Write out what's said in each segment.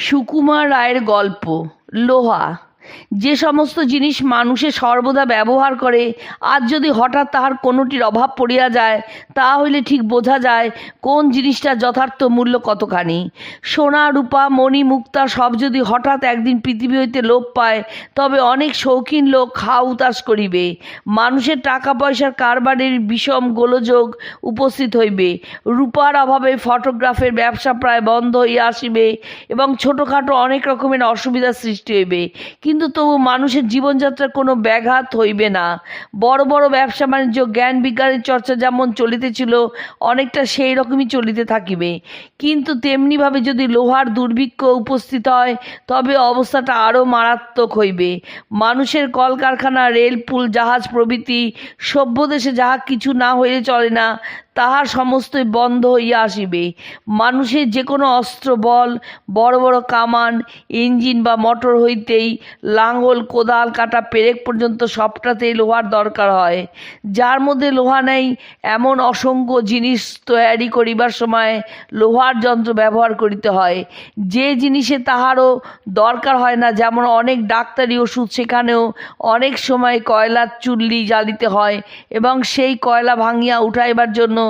সুকুমার রায়ের গল্প লোহা। যে সমস্ত জিনিস মানুষে সর্বদা ব্যবহার করে, আজ যদি হঠাৎ তাহার কোনোটির অভাব পড়িয়া যায় তা হইলে ঠিক বোঝা যায় কোন জিনিসটার যথার্থ মূল্য কতখানি। সোনা, রূপা, মণি, মুক্তা সব যদি হঠাৎ একদিন পৃথিবী হইতে লোপ পায়, তবে অনেক শৌখিন লোক খাও উতাস করিবে। মানুষের টাকা পয়সার কারবারের বিষম গোলযোগ উপস্থিত হইবে। রূপার অভাবে ফটোগ্রাফের ব্যবসা প্রায় বন্ধ হইয়া আসিবে এবং ছোটোখাটো অনেক রকমের অসুবিধার সৃষ্টি হইবে। কিন্তু তবু মানুষের জীবনযাত্রার কোনো ব্যাঘাত হইবে না। বড় বড় ব্যবসা, বাণিজ্য, জ্ঞান, বিজ্ঞানের চর্চা যেমন চলিতেছিল, অনেকটা সেই রকমই চলিতে থাকিবে। কিন্তু তেমনিভাবে যদি লোহার দুর্ভিক্ষ উপস্থিত হয়, তবে অবস্থাটা আরও মারাত্মক হইবে। মানুষের কলকারখানা, রেল, পুল, জাহাজ প্রভৃতি, সভ্য দেশে যাহা কিছু না হইলে চলে না তাহার সমস্তই বন্ধ হইয়া আসিবে। মানুষের যে কোনো অস্ত্র, বল, বড় বড় কামান, ইঞ্জিন বা মোটর হইতেই লাঙল, কোদাল, কাটা পেরেক পর্যন্ত সবটাতেই লোহার দরকার হয়। যার মধ্যে লোহা নেই, এমন অসংখ্য জিনিস তৈয়ারি করিবার সময় লোহার যন্ত্র ব্যবহার করিতে হয়। যে জিনিসে তাহারও দরকার হয় না, যেমন অনেক ডাক্তারি ওষুধ, সেখানেও অনেক সময় কয়লার চুল্লি জ্বালিতে হয় এবং সেই কয়লা ভাঙিয়া উঠাইবার জন্য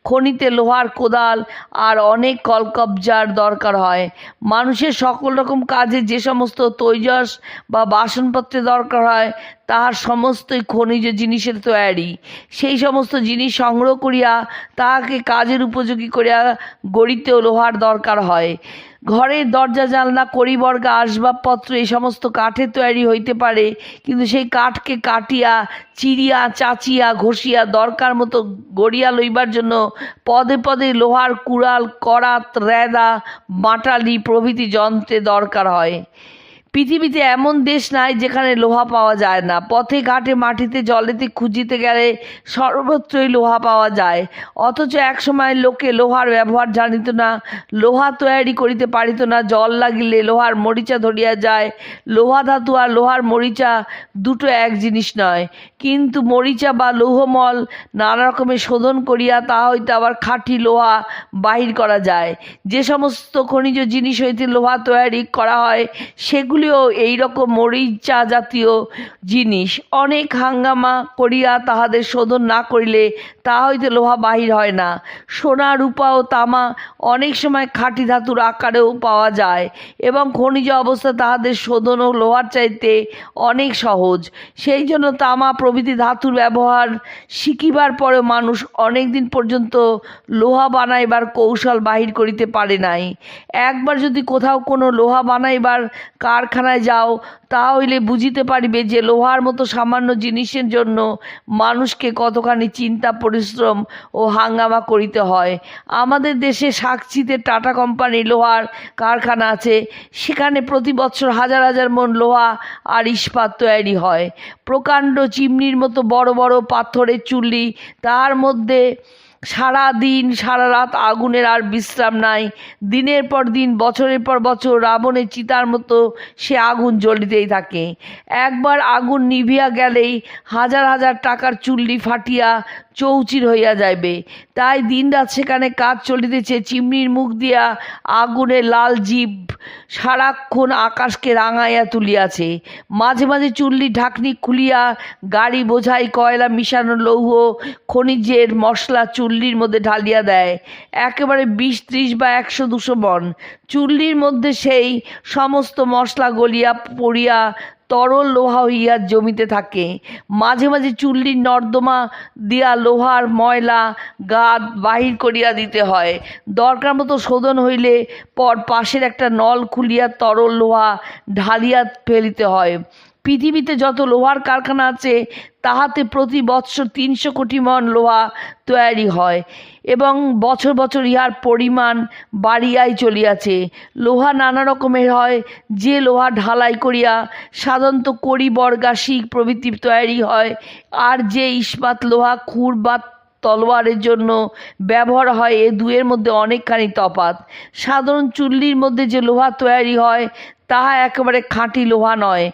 খনিতে লোহার কোদাল আর অনেক কলকবজার দরকার হয়। মানুষের সকল রকম কাজে যে সমস্ত তৈজস বা বাসনপত্রের দরকার হয়, তাহার সমস্তই খনিজ জিনিসের তৈয়ারি সেই সমস্ত জিনিস সংগ্রহ করিয়া তাহাকে কাজের উপযোগী করিয়া গড়িতেও লোহার দরকার হয়। ঘরের দরজা, জানলা, করিবর্গা, আসবাবপত্র এই সমস্ত কাঠের তৈরি হইতে পারে, কিন্তু সেই কাঠকে কাটিয়া, চিরিয়া, চাচিয়া, ঘষিয়া দরকার মতো গড়িয়া লইবার জন্য পদে পদে লোহার কুড়াল করাত রেদা বাটালি প্রভৃতি যন্ত্রে দরকার হয়। পৃথিবীতে এমন দেশ নাই যেখানে লোহা পাওয়া যায় না। পথে, ঘাটে, মাটিতে, জলেতে, খুঁজিতে গেলে সর্বত্রই লোহা পাওয়া যায়। অথচ একসময় লোকে লোহার ব্যবহার জানিত না, লোহা তৈয়ারি করিতে পারিত না, জল লাগিলে লোহার মরিচা ধরিয়া যায়। লোহা ধাতু আর লোহার মরিচা দুটো এক জিনিস নয়। কিন্তু মরিচা বা লৌহমল নানা রকমের শোধন করিয়া তা হইতে আবার খাঁটি লোহা বাহির করা যায়। যে সমস্ত খনিজ জিনিস হইতে লোহা তৈয়ারি করা হয় সেগুলিও এইরকম মরিচা জাতীয় জিনিস। অনেক হাঙ্গামা করিয়া তাহাদের শোধন না করিলে তা হইতে লোহা বাহির হয় না। সোনা, রূপা ও তামা অনেক সময় খাঁটি ধাতুর আকারেও পাওয়া যায় এবং খনিজ অবস্থা তাহাদের শোধন ও লোহার চাইতে অনেক সহজ। সেই জন্য তামা প্রভৃতি ধাতুর ব্যবহার শিখিবার পরেও মানুষ অনেক দিন পর্যন্ত লোহা বানাইবার কৌশল বাহির করিতে পারে নাই। একবার যদি কোথাও কোনো লোহা বানাইবার কারখানায় যাও তা হইলে বুঝিতে পারিবে যে লোহার মতো সামান্য জিনিসের জন্য মানুষকে কতখানি চিন্তা, পরিশ্রম ও হাঙ্গামা করিতে হয়। আমাদের দেশে সাকচিতে টাটা কোম্পানি লোহার কারখানা আছে, সেখানে প্রতি বছর হাজার হাজার মন লোহা আর ইস্পাত তৈরি হয়। প্রকাণ্ড চিমনির মতো বড় বড় পাথরের চুল্লি, তার মধ্যে সারা দিন সারা রাত আগুনের আর বিশ্রাম নাই। দিনের পর দিন, বছরের পর বছর রাবণের চিতার মতো সে আগুন জ্বলিতেই থাকে। একবার আগুন নিভিয়া গেলেই হাজার হাজার টাকার চুল্লি ফাটিয়া চৌচির হইয়া যাইবে। তাই দিনরাত সেখানে কাজ চলিতেছে, চিমনির মুখ দিয়া আগুনের লাল জীব সারাক্ষণ আকাশকে রাঙাইয়া তুলিয়াছে। মাঝে মাঝে চুল্লি ঢাকনি খুলিয়া গাড়ি বোঝাই, কয়লা মিশানো লৌহ, খনিজের মশলা চুল্লির মধ্যে ঢালিয়া দেয়। একেবারে বিশ ত্রিশ বা একশো দুশো বন। চুল্লির মধ্যে সেই সমস্ত মশলা গলিয়া পড়িয়া তরল লোহা হইয়া জমিতে থাকে। মাঝে মাঝে চুল্লির নর্দমা দিয়া লোহার ময়লা, গাদ বাহির করিয়া দিতে হয়। দরকার মতো শোধন হইলে পর পাশের একটা নল খুলিয়া তরল লোহা ঢালিয়া ফেলিতে হয়। পৃথিবীতে যত লোহার কারখানা আছে, তাহাতে প্রতি বৎসর তিনশো কোটি মন লোহা তৈয়ারি হয় এবং বছর বছর ইহার পরিমাণ বাড়িয়াই চলিয়াছে। লোহা নানা রকমের হয়, যে লোহা ঢালাই করিয়া সাধারণত কড়ি বর্গা শিখ প্রভৃতি তৈরি হয়, আর যে ইস্পাত লোহা, খুর বা তলোয়ারের জন্য ব্যবহার হয় এ দুয়ের মধ্যে অনেকখানি তফাৎ। সাধারণ চুল্লির মধ্যে যে লোহা তৈয়ারি হয়, তাহা একেবারে খাঁটি লোহা নয়।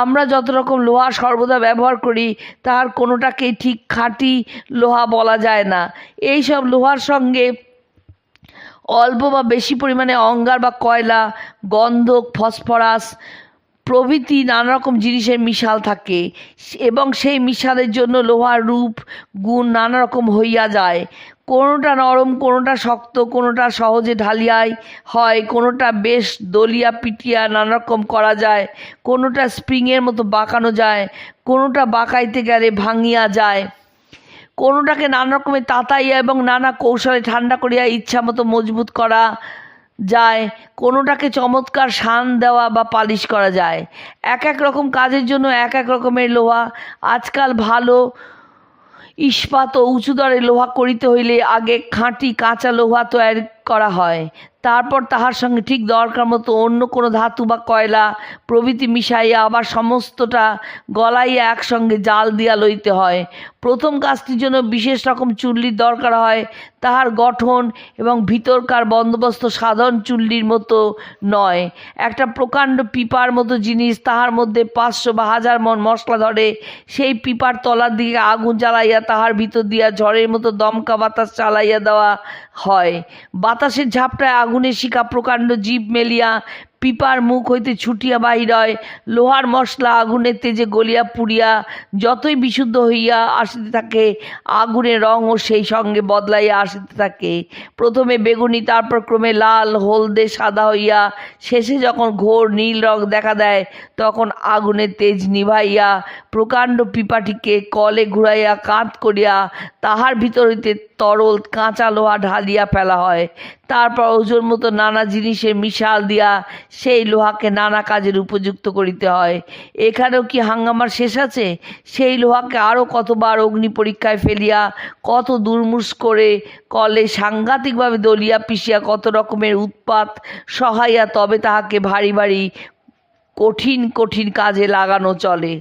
আমরা যত রকম লোহা সর্বদা ব্যবহার করি, তাহার কোনোটাকেই ঠিক খাঁটি লোহা বলা যায় না। এই সব লোহার সঙ্গে অল্প বা বেশি পরিমাণে অঙ্গার বা কয়লা, গন্ধক, ফসফরাস প্রভৃতি নানা রকম জিনিসের মিশাল থাকে, এবং সেই মিশালের জন্য লোহার রূপ, গুণ নানা রকম হইয়া যায়। কোনোটা নরম, কোনোটা শক্ত, কোনোটা সহজে ঢালিয়াই হয়, কোনোটা বেশ দলিয়া পিটিয়া নানা রকম করা যায়, কোনোটা স্প্রিংয়ের মতো বাঁকানো যায়, কোনোটা বাঁকাইতে গেলে ভাঙিয়া যায়। কোনোটাকে নানা রকমের তাতাইয়া এবং নানা কৌশলে ঠান্ডা করিয়া ইচ্ছা মতো মজবুত করা যায়, কোনোটাকে চমৎকার শান দেওয়া বা পালিশ করা যায়। এক এক রকম কাজের জন্য এক এক রকমের লোহা। আজকাল ভালো ইস্পাত ও উঁচু দরে লোহা করিতে হইলে আগে খাঁটি কাঁচা লোহা তৈরি করা হয়। তারপর তাহার সঙ্গে ঠিক দরকার মতো অন্য কোনো ধাতু বা কয়লা, প্রভৃতি মিশাইয়া আবার সমস্তটা গলাইয়া একসঙ্গে জাল দিয়া লইতে হয়। প্রথম কাজটির জন্য বিশেষ রকম চুল্লির দরকার হয়। তাহার গঠন এবং ভিতরকার বন্দোবস্ত সাধারণ চুল্লির মতো নয়। একটা প্রকাণ্ড পিপার মতো জিনিস তাহার মধ্যে পাঁচশো বা হাজার মন মশলা ধরে, সেই পিপার তলার দিকে আগুন জ্বালাইয়া তাহার ভিতর দিয়া ঝড়ের মতো দমকা বাতাস চালাইয়া দেওয়া হয়। বাতাসের ঝাপটায় আগুনের শিখা প্রকাণ্ড জীব মেলিয়া পিপার মুখ হইতে ছুটিয়া বাহির হয়, লোহার মশলা আগুনের তেজে গলিয়া পুড়িয়া যতই বিশুদ্ধ হইয়া আসিতে থাকে আগুনের রঙও সেই সঙ্গে বদলাইয়া আসিতে থাকে। প্রথমে বেগুনি, তারপর ক্রমে লাল, হলদে, সাদা হইয়া শেষে যখন ঘোর নীল রং দেখা দেয়, তখন আগুনের তেজ নিভাইয়া প্রকাণ্ড পিপাটিকে কলে ঘুরাইয়া কাঁধ করিয়া তাহার ভিতর হইতে তরল কাঁচা লোহা ঢালিয়া ফেলা হয়। তারপর ওজন মতো নানা জিনিসে মিশাল দিয়া সেই লোহাকে নানা কাজের উপযুক্ত করিতে হয়। এখানেও কি হাঙ্গামার শেষ আছে? সেই লোহাকে আরও কতবার অগ্নি পরীক্ষায় ফেলিয়া, কত দুর্মুষ করে কলে সাংঘাতিকভাবে দলিয়া পিষিয়া, কত রকমের উৎপাত সহাইয়া তবে তাহাকে ভারী ভারী কঠিন কঠিন কাজে লাগানো চলে।